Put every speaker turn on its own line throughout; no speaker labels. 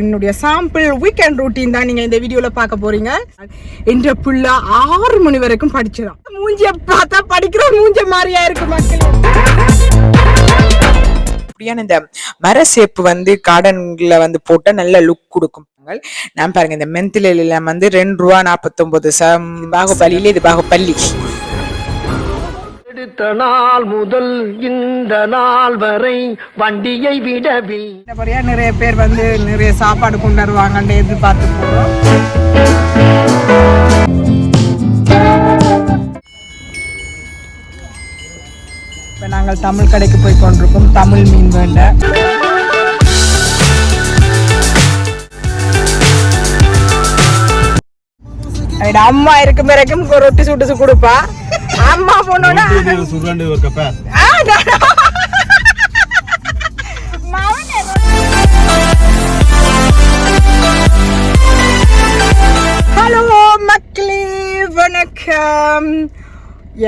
என்னுடைய sample weekend routine தான் நீங்க இந்த வீடியோல பார்க்க போறீங்க. என்ற புள்ள ஆறு மணி வரைக்கும் படிச்சிடும் மூஞ்சிய பார்த்தா படிக்கிற மூஞ்ச மாதிரியா இருக்கு மக்கள்.
அப்படியான இந்த மர சேப்பு வந்து கார்டன்ல வந்து போட்டா நல்ல லுக் கொடுக்கும். நான் பாருங்க இந்த மென்தில வந்து ரெண்டு ரூபா நாற்பத்தொன்பது சம் பாகுபலியில இது பாகுபள்ளி
எடுத்த நாள் முதல் இந்த நாள் வரை வண்டியை விடவில்
மற்றபடியா நிறைய பேர் வந்து நிறைய சாப்பாடு கொண்டு வருவாங்கன்னு எதிர்பார்த்து போறோம் இப்ப நாங்கள் தமிழ் கடைக்கு போய் கொண்டிருக்கோம். தமிழ் மீன் வேண்ட. அம்மா இருக்கும் வரைக்கும் ஒரு ரொட்டி சுட்டு கொடுப்பா. அம்மா போனோன்னா
சுரண்டு ஒரு கப்ப
ஹலோ மக்களே வணக்கம்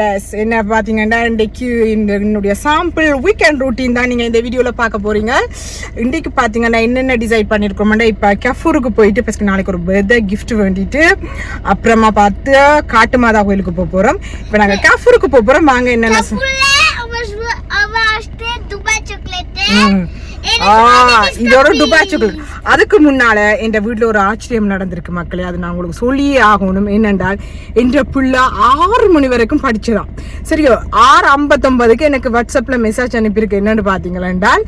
எஸ் என்ன பார்த்தீங்கன்னா இன்றைக்கு இந்த என்னுடைய சாம்பிள் வீக்கெண்ட் ரூட்டீன் தான் நீங்கள் இந்த வீடியோவில் பார்க்க போகிறீங்க இன்றைக்கு பார்த்தீங்கன்னா என்னென்ன டிசைட் பண்ணியிருக்கோம்னா இப்போ கஃபூருக்கு போயிட்டு ஃபஸ்ட்டு நாளைக்கு ஒரு பர்த்டே gift வேண்டிட்டு அப்புறமா பார்த்து காட்டு மாதா கோயிலுக்கு போக போகிறோம் இப்போ நாங்கள் கஃபூருக்கு போக போகிறோம் வாங்க என்னென்ன ஆ இதோட துபாய் சாக்லேட் அதுக்கு முன்னால என் வீட்டில் ஒரு ஆச்சரியம் நடந்திருக்கு மக்களே. அது நான் உங்களுக்கு சொல்லியே ஆகணும். என்னென்றால் என்ற புள்ள ஆறு மணி வரைக்கும் படிச்சிடான் சரியோ ஆறு ஐம்பத்தொன்பதுக்கு எனக்கு வாட்ஸ்அப்பில் மெசேஜ் அனுப்பியிருக்கு. என்னன்னு பார்த்தீங்களா என்றால்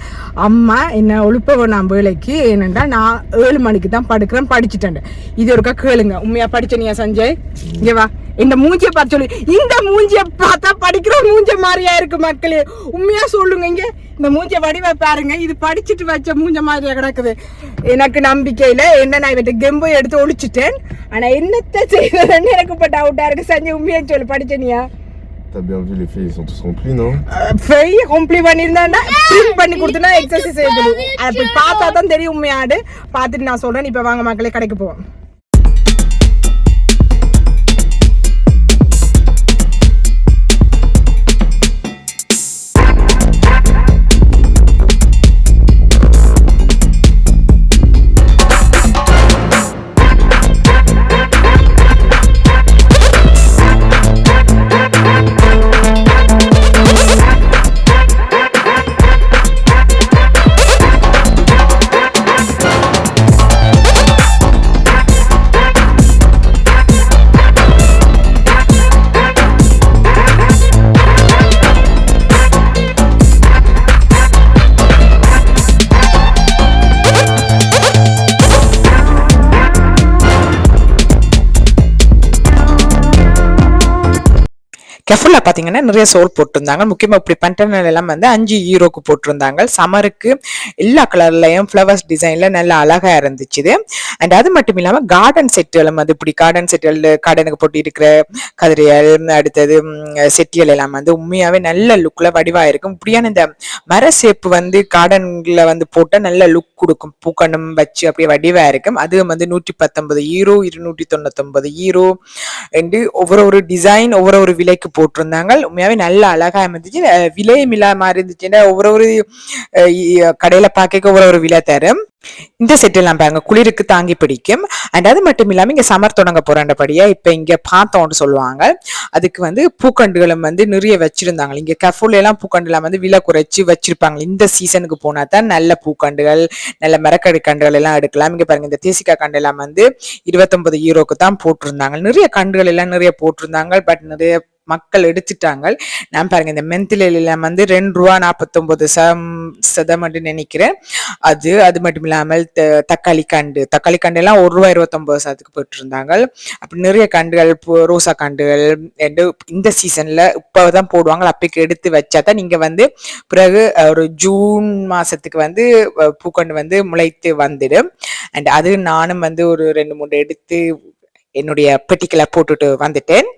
அம்மா என்ன ஒழுப்பவ நான் வேலைக்கு. ஏனென்றால் நான் ஏழு மணிக்கு தான் படுக்கிறேன் படிச்சுட்டேன். இது ஒருக்கா கேளுங்க. உண்மையா படிச்சனியா சஞ்சய்? இங்கே வா. இந்த மூஞ்சிய பார்த்து சொல்லு. இந்த மூஞ்சிய பார்த்தா படிக்கிற மூஞ்ச மாதிரியா இருக்கு மக்களே. உண்மையா சொல்லுங்க இங்க. இந்த மூஞ்சிய வடிவ பாருங்க. இது படிச்சுட்டு வச்ச மூஞ்ச மாதிரியா கிடக்குது. எனக்கு நம்பிக்கையில என்ன நான் இவட்ட கெம்பை எடுத்து ஒழிச்சிட்டேன். ஆனா என்னத்த செய்யறதுன்னு எனக்கு இப்ப டவுட்டா இருக்கு. சஞ்சய் உண்மையா சொல்லு. படிச்சனியா
T'as bien vu, les filles, ils sont tous remplis, non?
பெரிய கம்ப்ளீ பண்ணியிருந்தேன்னா பிரிண்ட் பண்ணி கொடுத்தனா எக்ஸசைஸ் செய்யணும் அப்படி பார்த்தா தான் தெரியும் உண்மையாடு பார்த்துட்டு நான் சொல்றேன். இப்ப வாங்க மக்களே கடைக்கு போவோம்
ஃபுல்லாக பார்த்தீங்கன்னா நிறைய சோல் போட்டிருந்தாங்க. முக்கியமாக இப்படி பண்டனல் எல்லாம் வந்து அஞ்சு ஈரோக்கு போட்டிருந்தாங்க. சமருக்கு எல்லா கலர்லையும் ஃப்ளவர்ஸ் டிசைனில் நல்லா அழகாக இருந்துச்சு அண்ட் அது மட்டும் இல்லாமல் கார்டன் செட்டுகளும் வந்து இப்படி கார்டன் செட்டுகள் கார்டனுக்கு போட்டு இருக்கிற கதிரியல் அடுத்தது செட்டியல் எல்லாம் வந்து உண்மையாகவே நல்ல லுக்கில் வடிவாக இருக்கும். இப்படியான இந்த மர சேப்பு வந்து கார்டனில் வந்து போட்டால் நல்ல லுக் கொடுக்கும். பூக்கணும் வச்சு அப்படியே வடிவாக இருக்கும். அது வந்து நூற்றி பத்தொன்பது ஈரோ இருநூற்றி தொண்ணூத்தொன்பது ஈரோ. என்று ஒவ்வொரு ஒரு டிசைன் ஒவ்வொரு ஒரு விலைக்கு போட்டிருந்தாங்க. உண்மையாவே நல்ல அழகா இருந்துச்சு விலையும் இல்லா மாதிரி இருந்துச்சுன்னா ஒவ்வொரு ஒரு கடையில பார்க்க ஒவ்வொரு ஒரு விலை தரும். இந்த செட் எல்லாம் பாருங்க. குளிருக்கு தாங்கி பிடிக்கும். அண்ட் அது மட்டும் இல்லாம இங்க சமர் தொடங்க போகிறபடியாக இப்ப இங்க பார்த்தோம்னு சொல்லுவாங்க. அதுக்கு வந்து பூக்கண்டுகளும் வந்து நிறைய வச்சிருந்தாங்க. இங்க கஃபூல எல்லாம் பூக்கண்டு எல்லாம் வந்து விலை குறைச்சு வச்சிருப்பாங்க. இந்த சீசனுக்கு போனா தான் நல்ல பூக்கண்டுகள் நல்ல மரக்கடு கண்டுகள் எல்லாம் எடுக்கலாம். இங்க பாருங்க. இந்த தேசிக்கா கண்டு எல்லாம் வந்து இருபத்தொன்பது ஈரோக்கு தான் போட்டிருந்தாங்க. நிறைய கண்டுகள் எல்லாம் நிறைய போட்டிருந்தாங்க. பட் நிறைய மக்கள் எடுத்துட்டாங்க நான் பாருங்க இந்த மென்தில எல்லாம் வந்து ரெண்டு ரூபா நாற்பத்தொம்போது சம் சதம்னு நினைக்கிறேன். அது அது மட்டும் இல்லாமல் த- தக்காளி கண்டு. தக்காளி கண்டு எல்லாம் ஒரு ரூபா இருபத்தொம்போது சதத்துக்கு போட்டிருந்தாங்க அப்படி நிறைய கண்டுகள் ரோசா கண்டுகள் ரெண்டு இந்த சீசன்ல இப்பதான் போடுவாங்க அப்பைக்கு எடுத்து வச்சா தான் நீங்க வந்து பிறகு ஒரு ஜூன் மாசத்துக்கு வந்து பூக்கண்டு வந்து முளைத்து வந்துடும் அண்ட் அது நானும் வந்து ஒரு ரெண்டு மூணு எடுத்து என்னுடைய பெட்டிக்கல போட்டுட்டு வந்துட்டேன்.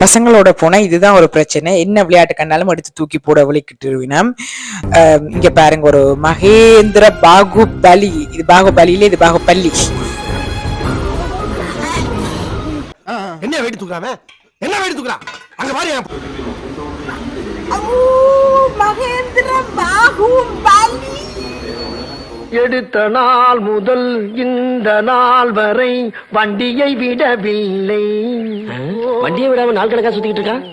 பசங்களோட போனா இதுதான் ஒரு பிரச்சனை. என்ன விளையாட்டு கண்டாலும் எடுத்து தூக்கி போட வலிக்கிட்டுருவினம் இங்க பாருங்க ஒரு மகேந்திர பாகுபலி. இது பாகுபலியில இது பாகுபலி
என்ன வெயிட் தூக்குறாம என்ன வெயிட் தூக்குறான் அங்க பாரு
மகேந்திர பாகுபலி.
எடுத்த நாள் முதல் இந்த நாள் வரை வண்டியை விடவில்லை. வண்டியை விடாம நாள் கணக்கா சுத்திக்கிட்டு இருக்கான்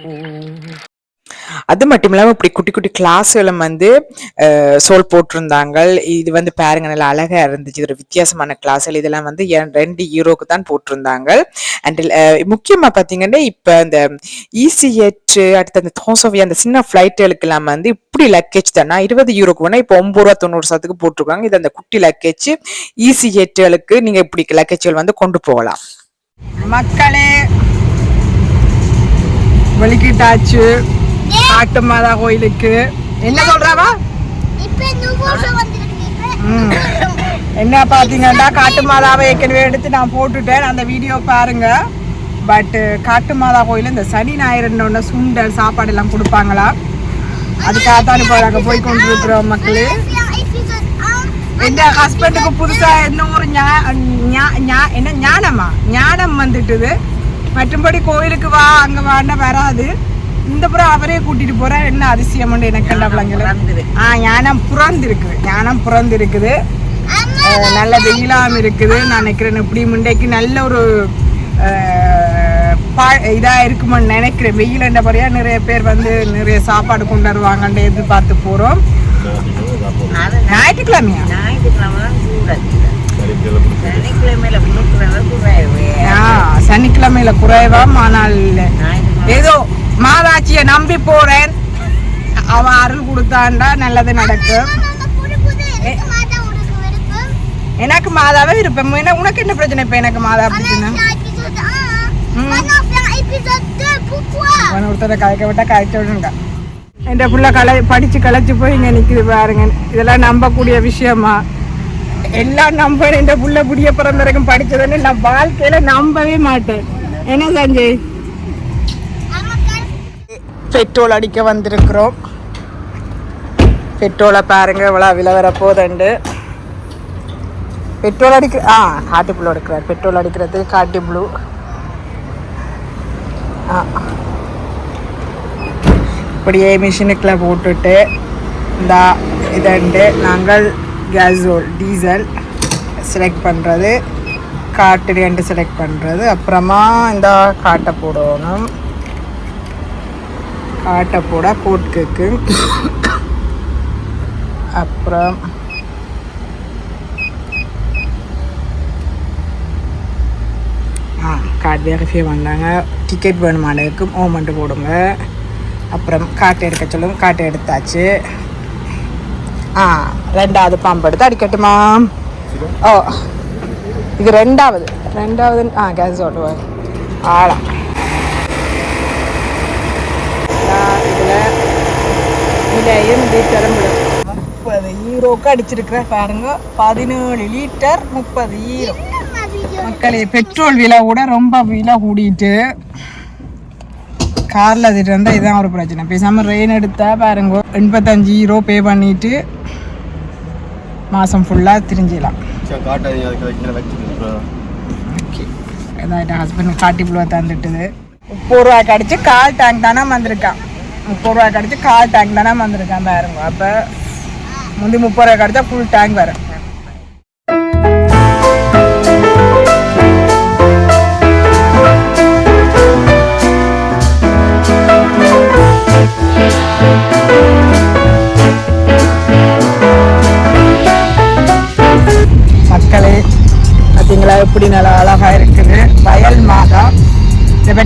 அது மட்டும் இல்லாம இப்படி குட்டி குட்டி கிளாஸ்களும் வந்து சோல் போட்டிருந்தாங்க. இது வந்து பாருங்க நல்லா அழகா இருந்துச்சு. இது ஒரு வித்தியாசமான கிளாஸ்கள் இதெல்லாம் வந்து ரெண்டு யூரோக்கு தான் போட்டிருந்தாங்க. அண்ட் முக்கியமா பாத்தீங்கன்னா இப்ப இந்த ஈசிஎட் அடுத்து அந்த தோசோவி அந்த சின்ன ஃபிளைட்டுகளுக்கு எல்லாம் வந்து இப்படி லக்கேஜ் தானா. இருபது யூரோக்கு வேணா இப்போ ஒன்பது ரூபா தொண்ணூறு சதத்துக்கு போட்டிருக்காங்க. இது அந்த குட்டி லக்கேஜ் ஈசிஎட்டுகளுக்கு நீங்க இப்படி லக்கேஜ்கள் வந்து கொண்டு போகலாம்.
மக்களே வெளிக்கிட்டாச்சு. காட்டு மாதா கோயிலுக்கு. என்ன சொல்றாவா. என்ன பாத்தீங்கன்னா காட்டு மாதாவை ஏற்கனவே எடுத்து நான் போட்டுட்டேன். அந்த வீடியோ பாருங்க. பட் காட்டு மாதா கோயில் இந்த சனி ஞாயிறுன்னு சுண்டல் சாப்பாடு எல்லாம் கொடுப்பாங்களா? அதுக்காக தான் இப்போ நாங்கள் போய் கொண்டு இருக்கிறோம் மக்களே என் ஹஸ்பண்டுக்கு புதுசா இன்னொரு ஞா- ஞா- ஞா- என்ன ஞானமா? ஞானம் வந்துட்டுது. மற்றும்படி கோயிலுக்கு வா அங்க வான்னா வராது. இந்த புறம் அவரே கூட்டிட்டு போற என்ன அதிசயம் எனக்கு என்ன பிள்ளைங்கள ஆ ஞானம் புறந்து இருக்குது ஞானம் புறந்து இருக்குது அஹ், நல்ல வெயிலாம் இருக்குது. நான் நினைக்கிறேன் இப்படி முண்டைக்கு நல்ல ஒரு பா- இதா இருக்குமென்னு நினைக்கிறேன். வெயில் என்றபடியா நிறைய பேர் வந்து நிறைய சாப்பாடு கொண்டு வருவாங்கன்னு எதிர்பார்த்து போறோம். ஞாயிற்றுக்கிழமையா? ஆ, சனிக்கிழமையில குறைவாம் ஆனால் ஏதோ மாதாச்சிய நம்பி போறேன். அவ அருள் கொடுத்தாண்டா நல்லது நடக்கும். எனக்கு மாதாவே இருப்பேன் என்ன உனக்கு என்ன பிரச்சனை இப்ப எனக்கு மாதா பிரச்சனை? அவன் ஒருத்தரை கலைக்க விட்டா கலைக்க விடுங்க. என் புள்ள கலை படிச்சு கலைச்சு போய் இங்க நிக்குது பாருங்க. இதெல்லாம் நம்பக்கூடிய விஷயமா? எல்லாம் நம்ப இந்த புள்ள புடிய பிறந்த வரைக்கும் படிச்சதுன்னு நான் வாழ்க்கையில நம்பவே மாட்டேன். என்ன சஞ்சய்? பெட்ரோல் அடிக்க வந்திருக்கிறோம். பெட்ரோலை பாருங்க இவ்வளோ விலை வர போதண்டு பெட்ரோல் அடிக்க ஆ காட்டு ப்ளூ எடுக்கிறார். பெட்ரோல் அடிக்கிறது காட்டு ப்ளூ ஆ. இப்படியே மிஷினுக்குள்ள போட்டுட்டு இந்த இதண்டு நாங்கள் கேஸோல் டீசல் செலக்ட் பண்ணுறது காட்டு ரெண்டு செலக்ட் பண்ணுறது அப்புறமா இந்த காட்டை போடணும். காட்டை போட போட்டுக்கு அப்புறம் ஆ கார்டு வெரிஃபை பண்ணாங்க டிக்கெட் வேணுமானதுக்கு ஓமெண்ட்டு போடுங்க. அப்புறம் காட்டு எடுக்க சொல்லுங்க காட்டு எடுத்தாச்சு. ஆ ரெண்டாவது பாம்பு எடுத்து அடிக்கட்டுமா? ஓ இது ரெண்டாவது. ரெண்டாவது ஆ கேஸ் ஓட்டுவா ஆளா இதில் விலையும் லிட்டரும் முப்பது ஈரோக்கு அடிச்சிருக்கிற பாருங்க. பதினேழு லிட்டர் முப்பது ஈரோ மக்களே பெட்ரோல் விலை கூட ரொம்ப விலை கூடிட்டு. காரில் அது இருந்தால் இதுதான் ஒரு பிரச்சனை. பேசாமல் ரெயின் எடுத்தா பாருங்க. எண்பத்தஞ்சு ஈரோ பே பண்ணிட்டு மாதம் ஃபுல்லாக திரிஞ்சிடலாம். ஓகே ஹஸ்பண்ட் காட்டி புழுவ தந்துட்டுது. முப்பது ரூபாய்க்கு அடிச்சு கால் டேங்க் தானே வந்திருக்கான் முப்பது ரூபாய்க்கு அடிச்சு கால் டேங்க் தானே வந்திருக்கான் பாருங்க. அப்போ முந்தி முப்பது ரூபாய்க்கு அடிச்சா ஃபுல் டேங்க் வரும்.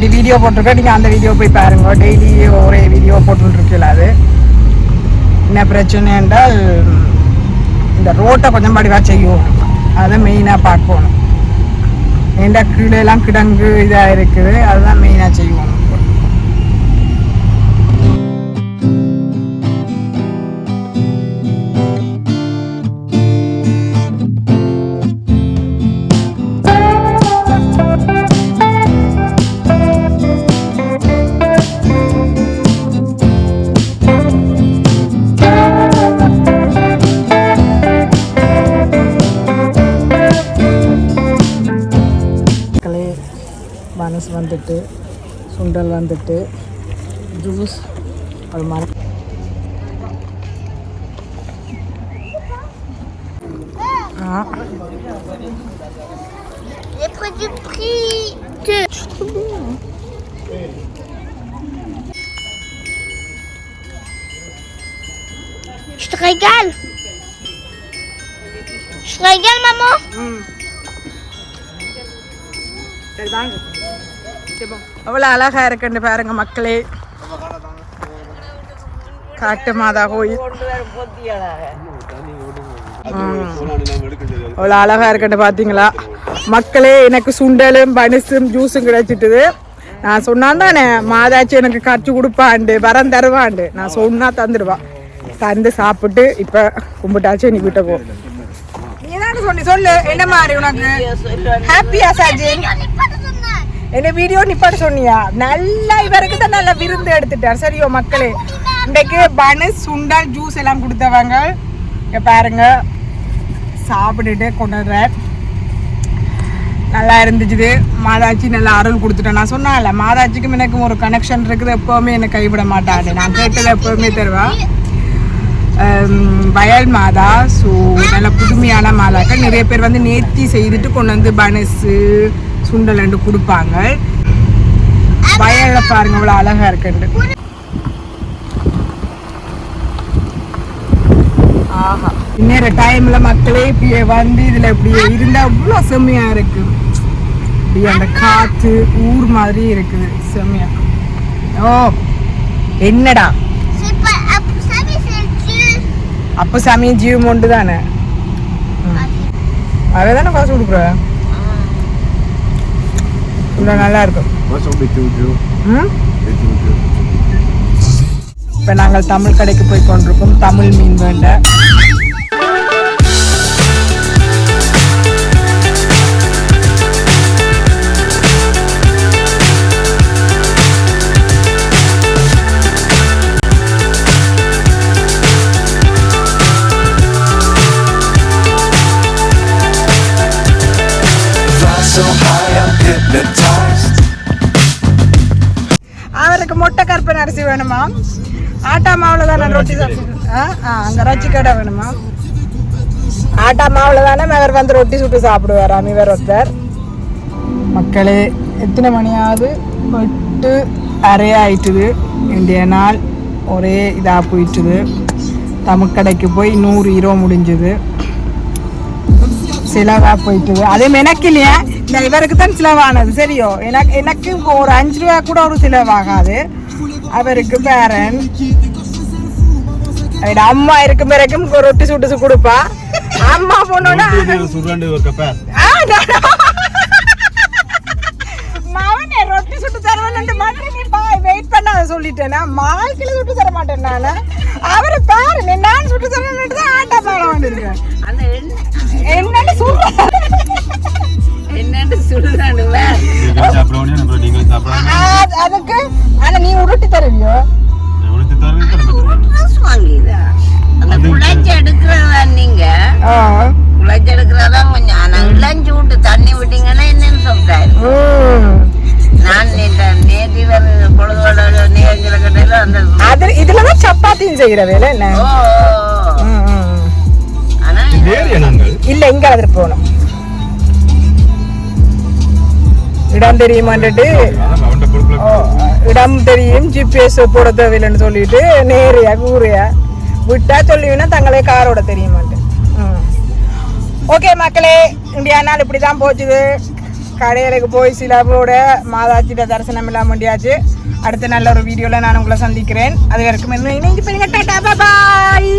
இதை வீடியோ போட்டிருக்கேன். நீங்கள் அந்த வீடியோ போய் பாருங்க. டெய்லி ஒரே வீடியோ போட்டுருக்கீங்களா அது? என்ன பிரச்சனை என்றால் இந்த ரோட்டை கொஞ்சம் படிவா செய்யும் அதை மெயினாக பார்க்கணும். ஏண்டா கீழே எல்லாம் கிடங்கு இதாக இருக்குது. அதுதான் மெயினாக செய்வோம் பனஸ் வந்துட்டு சுண்டல் வந்துட்டு ஜூஸ் ஒரு மரம்
Les produits prix. Je te régale. Je te régale, maman.
சரி வாங்க அவ்வளோ அழகாக இருக்குன்னு பாருங்க மக்களே. காட்டு மாதா கோயில். அவ்வளோ அழகாக இருக்குன்னு பார்த்தீங்களா மக்களே எனக்கு சுண்டலும் பனிசும் ஜூஸும் கிடைச்சிட்டுது. நான் சொன்னான் தானே மாதாச்சி எனக்கு கரைச்சி கொடுப்பாண்டு வரம் தருவாண்டு. நான் சொன்னா தந்துடுவான் தந்து சாப்பிட்டு இப்போ கும்பிட்டாச்சு நீ வீட்டை போ. நீ தானே சொல்லு என்ன மாதிரி உனக்கு? ஹாப்பியா சாஜின் என்ன வீடியோ நிப்பாட சொன்னியா? நல்லா இவருக்கு தான் நல்ல விருந்து எடுத்துட்டார். சரியோ மக்களே. இன்றைக்கு பனு சுண்டல் ஜூஸ் எல்லாம் கொடுத்தவங்க. இங்க பாருங்க. சாப்பிட்டுட்டு கொண்டு நல்லா இருந்துச்சுது. மாதாச்சி நல்லா அருள் கொடுத்துட்டேன் நான் சொன்னால மாதாச்சிக்கும் எனக்கும் ஒரு கனெக்ஷன் இருக்குது. எப்போவுமே என்னை கைவிட மாட்டாரு. நான் கேட்டதை எப்போவுமே தருவா வயல் மாதா. ஸோ நல்ல புதுமையான மாதாக்கள். நிறைய பேர் வந்து நேர்த்தி செய்துட்டு கொண்டு வந்து பனசு சுண்டல் என்று கொடுப்பாங்க. வயல்ல பாருங்க இவ்வளோ அழகா இருக்குண்டு ஆஹா. இன்னொரு டைம்ல மக்களே இப்படியே வந்து இதுல இப்படியே இருந்தா இவ்வளோ செம்மையா இருக்கு. இப்படி அந்த காத்து ஊர் மாதிரி இருக்குது. செம்மையா. ஓ என்னடா?
அப்ப pas.
அப்போ ஜீவம் உண்டு தானே அவன் தானே காசு கொடுக்குற? இவ்வளோ நல்லா இருக்கும்
Moi, sur BTO2.
ம்
BTO2.
இப்போ நாங்கள் தமிழ் கடைக்கு போய் கொண்டிருக்கோம் தமிழ் மீன் வேண்ட வேணுமா ஆட்டா மாவுல தானே ரொட்டி சாப்பிட்டு ஆ ஆ அங்கே ரச்சி கடை வேணுமா? ஆட்டா மாவுல தானே மகர் வந்து ரொட்டி சுட்டு சாப்பிடுவாராம் இவர் ஒருத்தர். மக்களே எத்தனை மணியாவது எட்டு அரை ஆயிட்டுது. இன்றைய நாள் ஒரே இதாக போயிட்டுது. தமிழ்கடைக்கு போய் நூறு ஹீரோ முடிஞ்சுது. செலவா போயிட்டுது. அதே எனக்கு இல்லையா. இந்த இவருக்கு தான் செலவானது. சரியோ? எனக்கு எனக்கு ஒரு அஞ்சு ரூபா கூட ஒரு செலவாகாது. அவருக்கு பேரன். அவட அம்மா இருக்கும் பிறகும் ஒரு ரொட்டி சுட்டு கொடுப்பா. அம்மா ஆ, மவனே ரொட்டி சுட்டு தருவேன் மட்டும் நீ பாய் வெயிட் பண்ணாத சொல்லிட்டேனா? மால்கில சுட்டு தர மாட்டேன் நானு. அவரை பாரு நான் சுட்டு தரேன்னுட்டு தான் ஆட்டா பாட என்னன்னு சொல்றேன்
என்னன்னு
நீங்களும் சாப்பிடலாம்.
அது- அதுக்கு சப்பாத்தியும் செய்யற வேலை என்ன இல்ல எங்க அதில் போகணும். இடம் தெரியுமான்ட்டு இடம் தெரியும் ஜிபிஎஸ் போட தேவையில்லைன்னு சொல்லிட்டு நேரையா கூறியா விட்டா சொல்லுவீங்கன்னா தங்களே காரோட தெரியுமான்ட்டு. ஓகே மக்களே இந்தியா நாள் இப்படி தான் போச்சுது. கடையிலுக்கு போய் சிலவோட மாதாச்சிட்ட தரிசனம் இல்லாம முடியாச்சு. அடுத்த நல்ல ஒரு வீடியோவில் நான் உங்களை சந்திக்கிறேன். அது வரைக்கும் என்ன இணைந்து பாய்